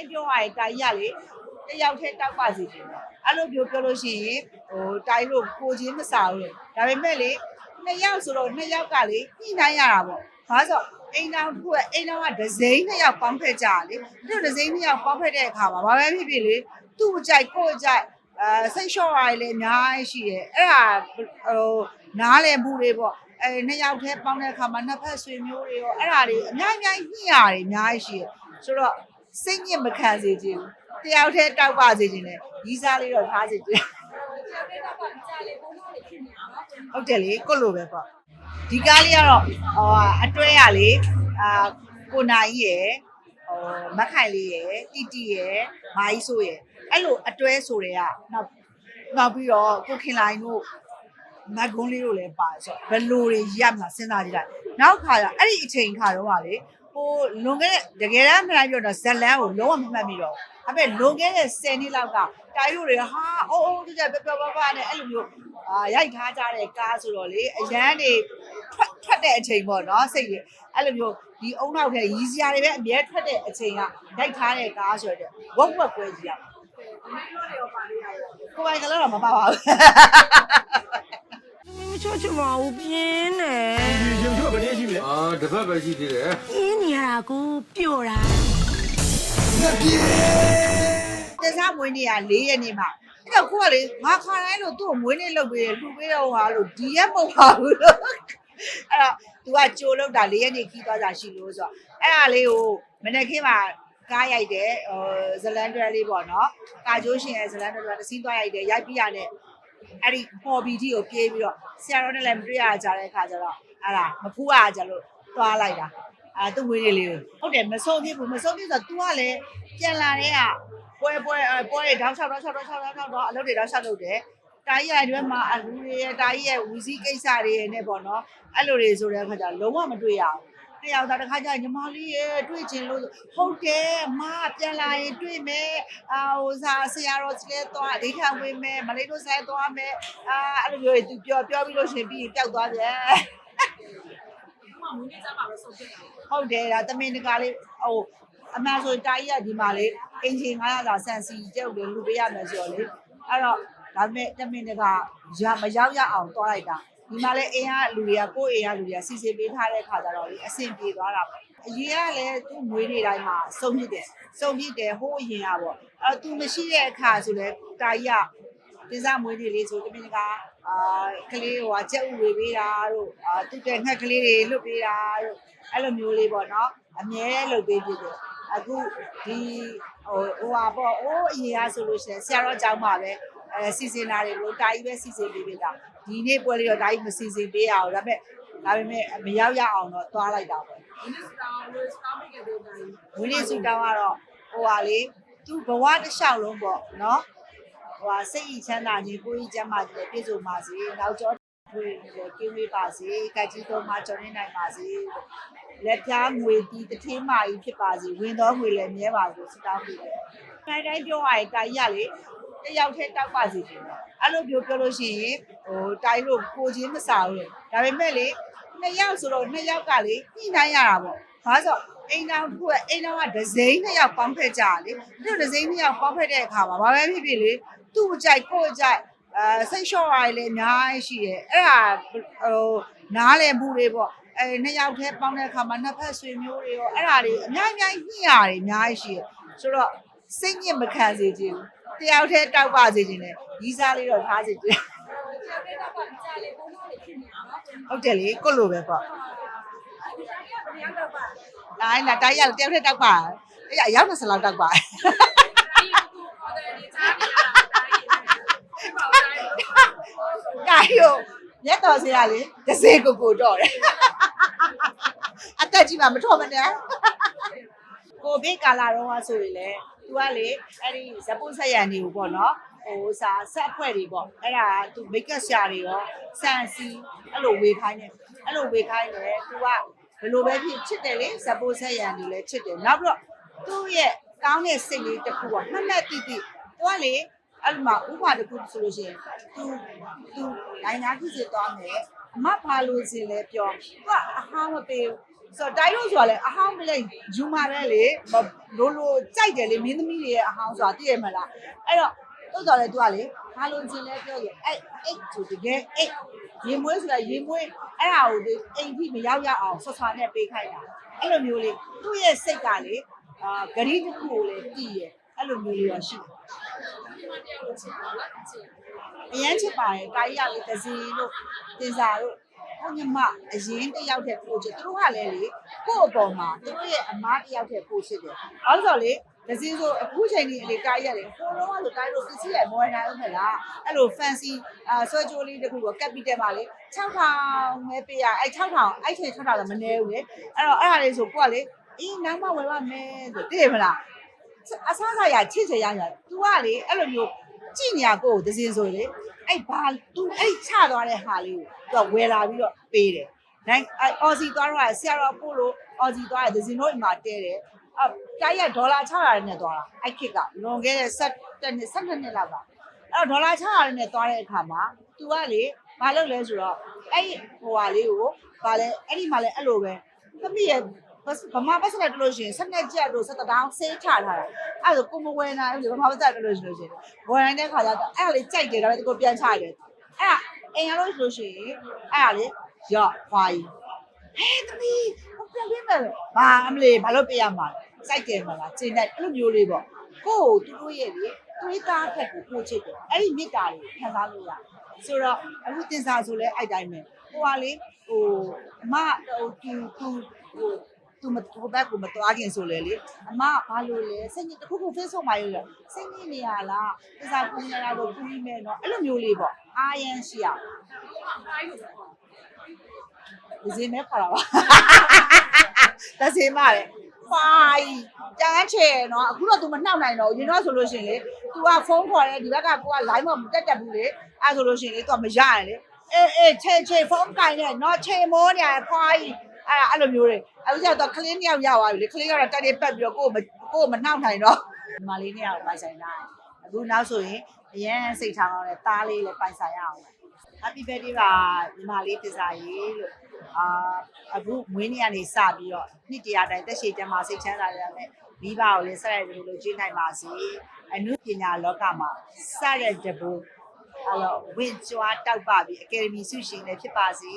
တိုင်းပြောရရင်တိုင်းရလေတယောက်တည်းတောက်ပါစီတယ်အဲ့လိုပြောပြောလို့ရှိရင်ဟိုတိုင်းလို့ကိုချင်းမစားဘူးလေဒါပေမဲ့လေနှစ်ယောက်ဆိုတော့နှစ်ယောက်ကလေညှိနှိုင်းရတာပေါ့ဘာလို့အိမ်တော်တစ်ခုကအိမ်တော်ကဒဇိမ့်နှစ်ယောက်ပေါင်းဖက်ကြတာလေသူဒဇိမ့်နှစ်ယောက်ပေါင်းဖက်တဲ့အခါမှာဘာပဲဖြစ်ဖြစ်လေသူ့အကြိုက်ကိုယ့်အကြိုက်အဲစိတ်လျှော့ရည်လည်းအများကြီးရှိတယ်အဲ့ဒါဟိုနားလည်မှုတွေပေါ့အဲနှစ်ယောက်တည်းပေါင်းတဲ့အခါမှာနှစ်ဖက်ဆွေမျိုးတွေရောအဲ့ဒါတွေအများကြီးညှိရတယ်အများကြီးရှိတယ်ဆိုတော့ စိတ်ညစ်မခံစေချင်ဘူးတယောက်တည်းတောက်ပါစေချင်တယ်ရီးစားလေးတော့ထားစေချင်ဟုတ်တယ်လေကိုလိုပဲပေါ့ဒီကားလေးကတော့ဟိုအတွဲရလေအာကိုနိုင်ရယ်ဟိုမက်ခိုင်လေးရယ်တီတီရယ်မာကြီးဆိုရယ်အဲ့လိုအတွဲဆိုတဲ့ကနောက်နောက်ပြီးတော့ကိုခင်လိုင်တို့မတ်ကွန်းလေးတို့လည်းပါဆိုတော့ဘယ်လိုတွေရပ်မှာစဉ်းစားကြည့်လိုက်နောက်ခါကျအဲ့ဒီအချိန်ခါတော့ကလေ ဟိုလွန်ခဲ့တဲ့တကယ်တမ်းမှန်ပြောတော့ဇလန်းကိုလုံးဝမမှတ်မိတော့ဘူးအဲ့မဲ့လွန်ခဲ့တဲ့10နှစ်လောက်ကတိုင်းတို့တွေဟာအိုးအိုးကြကြပပပပနဲ့အဲ့လိုမျိုးအာရိုက်ထားကြတဲ့ကားဆိုတော့လေအရန်တွေထွက်ထွက်တဲ့အချိန်ပေါ့နော်စိတ်တွေအဲ့လိုမျိုးဒီအုံနောက်ထဲရီးစရာတွေပဲအမြဲထွက်တဲ့အချိန်ကရိုက်ထားတဲ့ကားဆိုတော့ဝက်ဝက်ကွဲကြီးရကိုယ်ပိုင်ကလည်းတော့မပါပါဘူးမချောချင်ပါဘူးပြင်းတယ်ဒီရုံချောဘယ်နည်းရှိမလဲအာတစ်ပတ်ပဲရှိသေးတယ် ပြင်းနေရတာကိုပျော့တာတစားမွေးနေ့က၄ရက်နေ့မှာအဲ့တော့ကိုကလေငါခါတိုင်းလို့သူ့ကိုမွေးနေ့လုပ်ပေးတယ်လှူပေးတော့ဟာလို့ဒီရက်မဟုတ်ပါဘူးလို့အဲ့တော့ तू ကကြိုလုပ်တာ၄ရက်နေ့ခီးသွားတာရှိလို့ဆိုတော့အဲ့ဒါလေးကိုမနေ့ကမှကားရိုက်တယ်ဟိုဇလန်ဒရလေးပေါ့နော်ကာကျိုးရှင်ရဲ့ဇလန်ဒရတစင်းသွားရိုက်တယ်ရိုက်ပြရတဲ့အဲ့ဒီပေါ်ဘီတီကိုပြေးပြီးတော့ဆရာတော်နဲ့လည်းမတွေ့ရကြတဲ့အခါကျတော့အဲ့ဒါမဖူးရကြလို့သွားလိုက်တာ အဲသူ့ဝေးလေးလေးကိုဟုတ်တယ်မဆုံးဖြစ်ဘူးမဆုံးဖြစ်ဆိုတော့ तू ကလည်းပြန်လာတဲ့ကပွဲပွဲအဲပွဲတွေတောင်းလျှောက်တော့လျှောက်တော့လျှောက်တော့လျှောက်တော့အလုပ်တွေတောင်းလျှောက်လုပ်တယ်တာကြီးရဲ့အတွက်မှာအလူတွေရဲ့တာကြီးရဲ့ဝီစီကိစ္စတွေနဲ့ပေါ့နော်အဲ့လိုတွေဆိုတဲ့အခါကျလုံးဝမတွေ့ရဘူးတယောက်သားတစ်ခါကျညီမလေးရဲ့တွေ့ချင်လို့ဟုတ်တယ်မပြန်လာရင်တွေ့မယ်အာဟိုစားဆရာတော်စလဲသွားအဓိကဝင်မယ်မလေးတို့ဆိုင်သွားမယ်အာအဲ့လိုမျိုးတွေသူပြောပြောပြီးလို့ရှရင်ပြီးတောက်သွားပြန် ဟုတ်တယ်ဒါတမင်တကာလေးဟိုအမှန်ဆိုတာကြီးကဒီမှာလေအင်ဂျင်900သာဆန်စီကျုပ်တွေလူပေးရမယ်ဆိုတော့လေအဲ့တော့ဒါပေမဲ့တမင်တကာရမရောက်ရအောင်တွားလိုက်တာဒီမှာလေအိမ်ကလူတွေကကိုယ့်အိမ်ကလူတွေကစီစီပေးထားတဲ့ခါကျတော့လေအဆင်ပြေသွားတာပေါ့အရင်ကလည်းသူ့မွေးနေ့တိုင်းမှာစုံပြစ်တယ်စုံပြစ်တယ်ဟိုးအရင်ကပေါ့အဲ့သူမရှိတဲ့အခါဆိုလဲတာကြီးကတင်စားမွေးနေ့လေးဆိုတမင်တကာ အာကလေးဟိုကကြက်ဥဝေပေးတာတို့အာသူ့တဲ့ငှက်ကလေးတွေလွတ်ပေးတာတို့အဲ့လိုမျိုးလေးပေါ့နော်အမြဲလုပ်ပေးဖြစ်တယ်အခုဒီဟိုဟိုဟာပေါ့အိုးအရင်ကဆိုလို့ရှိရင်ဆရာတော်ကျောင်းမှာပဲအဲစီစဉ်တာတွေလို့တာကြီးပဲစီစဉ်ပေးပေးတာဒီနေ့ပွဲလေးတော့တာကြီးမစီစဉ်ပေးရအောင်ဒါပေမဲ့ဒါပေမဲ့မရောက်ရအောင်တော့သွားလိုက်တာပေါ့ဝင်းလေးစူတောင်းကတော့ဟိုဟာလေသူ့ဘဝတစ်လျှောက်လုံးပေါ့နော် ဟိုဟာစိတ်ဤချမ်းသာခြင်းကိုယ်ဤကျမ်းမာခြင်းပြည့်စုံပါစေနောက်ကျောထွေကင်းဝေးပါစေကကြီးတော်မှာကျော်နေနိုင်ပါစေလက်ပြားငွေတီတထင်းမာကြီးဖြစ်ပါစေဝင်တော်ငွေလည်းမြဲပါစေစတောင်းပေးတယ်တိုင်းတိုင်းပြောရရင်တိုင်းရလေတယောက်တည်းတောက်ပါစေခြင်းအဲ့လိုပြောပြောလို့ရှိရင်ဟိုတိုင်းလို့ကိုချင်းမစားဘူးလေဒါပေမဲ့လေနှစ်ယောက်ဆိုတော့နှစ်ယောက်ကလေညှိနှိုင်းရတာပေါ့ဘာလို့အိမ်တော်တစ်ခုကအိမ်တော်ကဒဇိမ့်နှစ်ယောက်ပေါင်းဖက်ကြတာလေသူဒဇိမ့်နှစ်ယောက်ပေါင်းဖက်တဲ့အခါမှာဘာပဲဖြစ်ဖြစ်လေ သူ့အကြိုက်ကိုယ့်အကြိုက်အဲစိတ်လျှော့ရည်လည်းအများကြီးရှိတယ်အဲ့ဒါဟိုနားလည်မှုတွေပေါ့အဲနှစ်ယောက်တည်းပေါင်းတဲ့အခါမှာနှစ်ဖက်ဆွေမျိုးတွေရောအဲ့ဒါတွေအများကြီးညှိရတယ်အများကြီးရှိတယ်ဆိုတော့စိတ်ညစ်မခံစေချင်ဘူးတယောက်တည်းတောက်ပါစေချင်တယ်ရီးစားလေးတော့ထားစေချင်ဟုတ်တယ်လေကိုလိုပဲပေါ့တိုင်းလာတိုင်းရောက်တယောက်တည်းတောက်ပါအဲ့ရရောက်20လောက်တောက်ပါ တာကြီးကိုမျက်တော်စရာလေတစေကိုကိုတော့တယ်အသက်ကြီးမှမထော်မနဲ့ကိုဗစ်ကာလာတော့ဆိုရင်လေသူကလေအဲ့ဒီဇပုဆက်ရံတွေကိုပေါ့နော်ဟိုစာဆက်အဖွဲ့တွေပေါ့အဲ့ဒါသူမိတ်ကပ်ဆရာတွေရောစံစီအဲ့လိုဝေခိုင်းနေအဲ့လိုဝေခိုင်းနေသူကဘယ်လိုပဲဖြစ်ချစ်တယ်လေဇပုဆက်ရံတွေလည်းချစ်တယ်နောက်ပြီးတော့သူ့ရဲ့ကောင်းတဲ့စိတ်လေးတစ်ခုကမှတ်မှတ်တိတိသူကလေ အဲ့ဒီမှာဥပမာတစ်ခုဆိုလို့ရှိရင် तू तू နိုင်ငံဖြစ်စေသွားမယ်အမဘာလို့စင်လဲပြော तू ကအဟာမပေးဘူး ဆိုတော့တိုင်းလို့ဆိုတာလေအဟောင်းမလေးယူမှာပဲလေမလိုလိုကြိုက်တယ်လေမင်းသမီးတွေရဲ့အဟောင်းဆိုတာသိရမလားအဲ့တော့တော်တော်လေသူကလေဘာလို့ချင်းလဲပြောရင်အဲ့အိတ်ဆိုတကယ်အိတ်ရေမွေးဆိုတာရေမွေးအဲ့ဒါကိုဒီအိမ်ကြီးမရောက်ရအောင်ဆွဆွာနဲ့ပေးခိုင်းတာအဲ့လိုမျိုးလေသူ့ရဲ့စိတ်ကလေအာဂရီတစ်ခုကိုလေတည်ရဲ့အဲ့လိုမျိုးလေးရရှိတယ် အရန်ချစ်ပါတယ်တာကြီးရလေးသစီတို့တင်စာတို့ဟိုညမအရင်တယောက်တည်းပို့ချစ်သူတို့ကလည်းလေကို့အပေါ်မှာသူတို့ရဲ့အမားတယောက်တည်းပို့ချစ်တယ်အဲ့ဆိုလေဒစီဆိုအခုချိန်ကြီးလေတာကြီးရတယ်ဟိုတော့ကဆိုတာကြီးတို့ပစ္စည်းရမော်ရနာလို့မလားအဲ့လို fancy အာဆွဲကြိုးလေးတစ်ခုကိုကပ်ပြီးတက်ပါလေ6000ပဲပေးရအဲ့6000အဲ့ချိန်6000လည်းမနေဘူးလေအဲ့တော့အဲ့ဒါလေးဆိုကိုကလေအေးနောက်မှဝယ်ပါမယ်ဆိုတည်မလား အဆအဆရချစ်ချင်ရရ तू ကလေအဲ့လိုမျိုးကြည်နေရကိုယ်ကိုသစင်ဆိုလေအဲ့ဘာ तू အဲ့ချသွားတဲ့ဟာလေးကို तू ကဝယ်လာပြီးတော့ပေးတယ်။နိုင်အဲ့အော်စီသွားတော့ဆရာတော်ပို့လို့အော်စီသွားတယ်သစင်တို့အိမ်မှာတဲတယ်။အတိုက်ရဒေါ်လာ600နဲ့သွားတာအဲ့ခစ်ကလွန်ခဲ့တဲ့7နှစ်12နှစ်လောက်ကအဲ့တော့ဒေါ်လာ600နဲ့သွားတဲ့အခါမှာ तू ကလေမလုပ်လဲဆိုတော့အဲ့ဟိုဟာလေးကိုဗာလဲအဲ့ဒီမှာလဲအဲ့လိုပဲသမီးရဲ့ ဗမာပတ်စလက်တလို့ရှိရင်ဆက်နဲ့ကြက်တို့ဆက်တောင်းဆေးချထားတာအဲ့ဒါကိုမဝယ်နိုင်ဘူးဗမာပတ်စလက်တလို့ရှိလို့ရှိရင်ဝယ်နိုင်တဲ့ခါကျတော့အဲ့ဒါလေးကြိုက်တယ်ဒါပေမဲ့ဒီကိုပြန်ချရတယ်အဲ့ဒါအိမ်ရလို့ဆိုလို့ရှိရင်အဲ့ဒါလေးရော့ခွာကြီးဟဲ့သမီးဟိုပြန်ပြမယ်ဘာအမလေးဘာလို့ပြရမှာလဲစိုက်တယ်မလားကျင်းတဲ့အဲ့လိုမျိုးလေးပေါ့ကိုယ့်ကိုသူတို့ရဲ့လေတွေးသားဖက်ကိုပို့ချစ်တယ်အဲ့ဒီမေတ္တာလေးခံစားလို့ရတယ်ဆိုတော့အခုတင်စားဆိုလဲအဲ့တိုင်းပဲဟိုကလေဟိုအမဟိုသူသူဟို သူမဟိုဘက်ကိုမသွားခင်ဆိုလေလေအမဘာလို့လဲစိတ်ညစ်တစ်ခုခု Facebook မှာရေးရစိတ်ညစ်နေရလားပြစားကူနေရတော့ကူပြီးမယ်နော်အဲ့လိုမျိုးလေးပေါ့အာရန်ရှိရဒီစင်းမဲ့ခေါ်တာပါတစင်းမလေခွာကြီးတန်းချေနော်အခုတော့ तू မနှောက်နိုင်တော့ဘူးရင်တော့ဆိုလို့ရှိရင်လေ तू ကဖုန်းခေါ်တယ်ဒီဘက်ကကိုက line မတက်တက်ဘူးလေအဲ့ဆိုလို့ရှိရင်လေ तू ကမရရလေအေးအေးချေချေဖုန်းကင်နဲ့နော်ချေမိုးနေရခွာကြီး အဲ့အဲ့လိုမျိုးတွေအခုကျတော့ကလင်းနှစ်ယောက်ရသွားပြီလေကလင်းကတော့တက်နေပတ်ပြီးတော့ကိုကိုကိုမနှောက်နိုင်တော့ဒီမလေးနှစ်ယောက်ပိုင်ဆိုင်တာအခုနောက်ဆိုရင်အရင်စိတ်ထားတော့လေတားလေးလည်းပိုင်ဆိုင်ရအောင် Happy birthday ပါညီမလေးတစားရေးလို့အာအခုမွေးနေ့ကနေစပြီးတော့နှစ်တရာတိုင်တက်ရှိကျမ်းမှာစိတ်ချမ်းသာရတဲ့မိဘကိုလည်းဆက်ရတဲ့လိုကြည့်နိုင်ပါစေအနုပညာလောကမှာစရတဲ့တဘူအဲ့တော့ဝင့်ကြွားတောက်ပပြီးအကယ်ဒမီဆုရှင်လည်းဖြစ်ပါစေ